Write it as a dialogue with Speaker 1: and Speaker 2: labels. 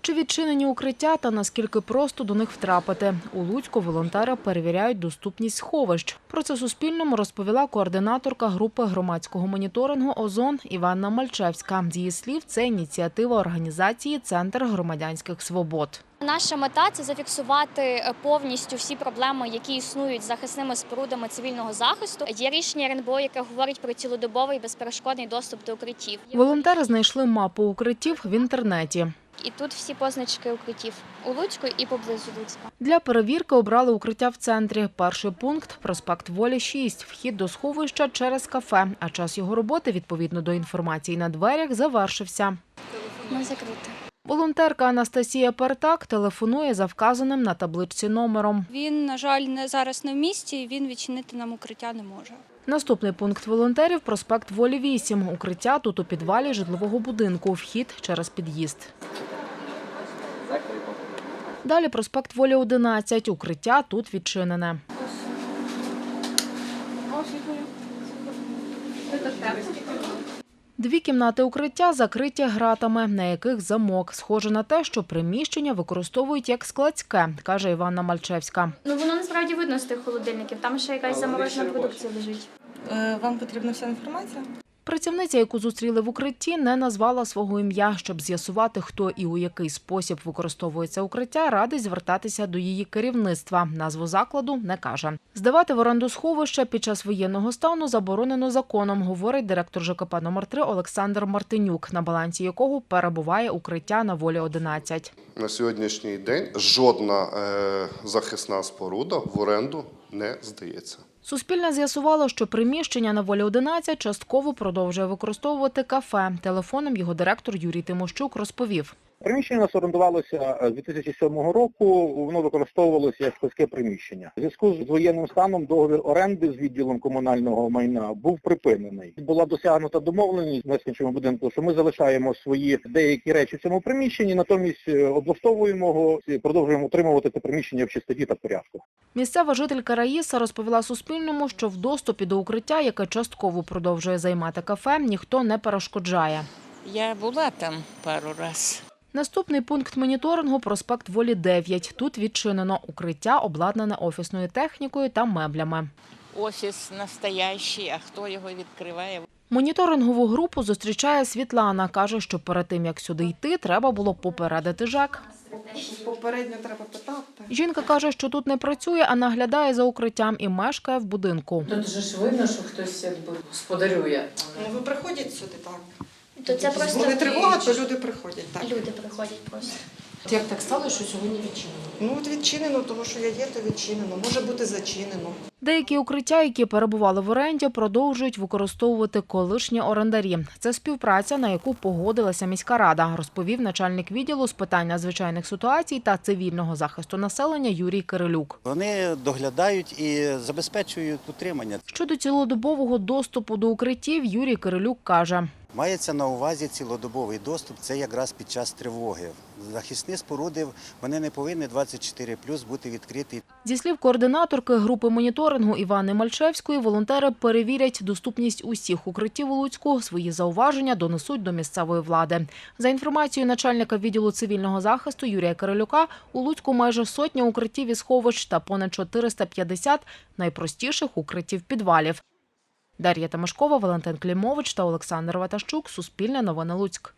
Speaker 1: Чи відчинені укриття та наскільки просто до них втрапити? У Луцьку волонтери перевіряють доступність сховищ. Про це Суспільному розповіла координаторка групи громадського моніторингу «Озон» Іванна Мальчевська. З її слів, це ініціатива організації «Центр громадянських свобод».
Speaker 2: Наша мета це зафіксувати е, повністю всі проблеми, які існують з захисними спорудами цивільного захисту. Є рішення РНБО, яке говорить про цілодобовий безперешкодний доступ до укриттів.
Speaker 1: Волонтери знайшли мапу укриттів в інтернеті.
Speaker 2: І тут всі позначки укриттів у Луцьку і поблизу Луцька.
Speaker 1: Для перевірки обрали укриття в центрі. Перший пункт – проспект Волі 6. Вхід до сховища через кафе. А час його роботи, відповідно до інформації на дверях, завершився.
Speaker 2: Не закрите.
Speaker 1: Волонтерка Анастасія Партак телефонує за вказаним на табличці номером.
Speaker 3: Він, на жаль, не зараз не в місті. Він відчинити нам укриття не може.
Speaker 1: Наступний пункт волонтерів – проспект Волі 8. Укриття тут у підвалі житлового будинку. Вхід через під'їзд. Далі проспект Волі 11. Укриття тут відчинене. Дві кімнати укриття закриті гратами, на яких замок. Схоже на те, що приміщення використовують як складське, каже Іванна Мальчевська.
Speaker 2: Ну воно насправді видно з тих холодильників. Там ще якась заморожена продукція лежить.
Speaker 4: Е, Вам потрібна вся інформація?
Speaker 1: Працівниця, яку зустріли в укритті, не назвала свого ім'я. Щоб з'ясувати, хто і у який спосіб використовується укриття, радить звертатися до її керівництва. Назву закладу не каже. Здавати в оренду сховища під час воєнного стану заборонено законом, говорить директор ЖКП номер 3 Олександр Мартинюк, на балансі якого перебуває укриття на волі 11.
Speaker 5: На сьогоднішній день жодна е, захисна споруда в оренду не здається.
Speaker 1: Суспільне з'ясувало, що приміщення на волі 11 частково продовжує використовувати кафе. Телефоном його директор Юрій Тимощук розповів.
Speaker 6: Приміщення у нас орендувалося е, з 2007 року, воно використовувалося як складське приміщення. У зв'язку з воєнним станом договір оренди з відділом комунального майна був припинений. Була досягнута домовленість з мешканцями будинку, що ми залишаємо свої деякі речі в цьому приміщенні, натомість е, облаштовуємо його і продовжуємо утримувати це приміщення в чистоті та порядку.
Speaker 1: Місцева жителька Раїса розповіла Суспільному, що в доступі до укриття, яке частково продовжує займати кафе, ніхто не перешкоджає.
Speaker 7: Я була там пару раз.
Speaker 1: Наступний пункт моніторингу – проспект Волі 9. Тут відчинено укриття, обладнане офісною технікою та меблями.
Speaker 7: Офіс настоящий, а хто його відкриває?
Speaker 1: Моніторингову групу зустрічає Світлана. Каже, що перед тим, як сюди йти, треба було попередити ЖЕК.
Speaker 4: Попередньо треба питати.
Speaker 1: Жінка каже, що тут не працює, а наглядає за укриттям і мешкає в будинку.
Speaker 8: Тут же ж видно, що хтось якби господарює.
Speaker 4: Ну ви приходять сюди, так.
Speaker 2: То це просто
Speaker 4: Коли тривога, то люди приходять, так.
Speaker 2: люди приходять просто.
Speaker 8: Як так стало, що сьогодні відчинено?
Speaker 4: Ну от відчинено, тому що я є, то відчинено. Може бути зачинено.
Speaker 1: Деякі укриття, які перебували в оренді, продовжують використовувати колишні орендарі. Це співпраця, на яку погодилася міська рада, розповів начальник відділу з питань надзвичайних ситуацій та цивільного захисту населення Юрій Кирилюк.
Speaker 9: Вони доглядають і забезпечують утримання.
Speaker 1: Щодо цілодобового доступу до укриттів, Юрій Кирилюк каже.
Speaker 9: Мається на увазі цілодобовий доступ. Це якраз під час тривоги. Захисні споруди вони не повинні 24 бути відкриті.
Speaker 1: Зі слів координаторки групи моніторингу Івани Мальчевської, волонтери перевірять доступність усіх укриттів у Луцьку. Свої зауваження донесуть до місцевої влади. За інформацією начальника відділу цивільного захисту Юрія Кирилюка, у Луцьку майже сотня укриттів і сховищ та понад 450 найпростіших укриттів підвалів. Дар'я Тамашкова, Валентин Клімович та Олександр Ватащук. Суспільне новини Луцьк.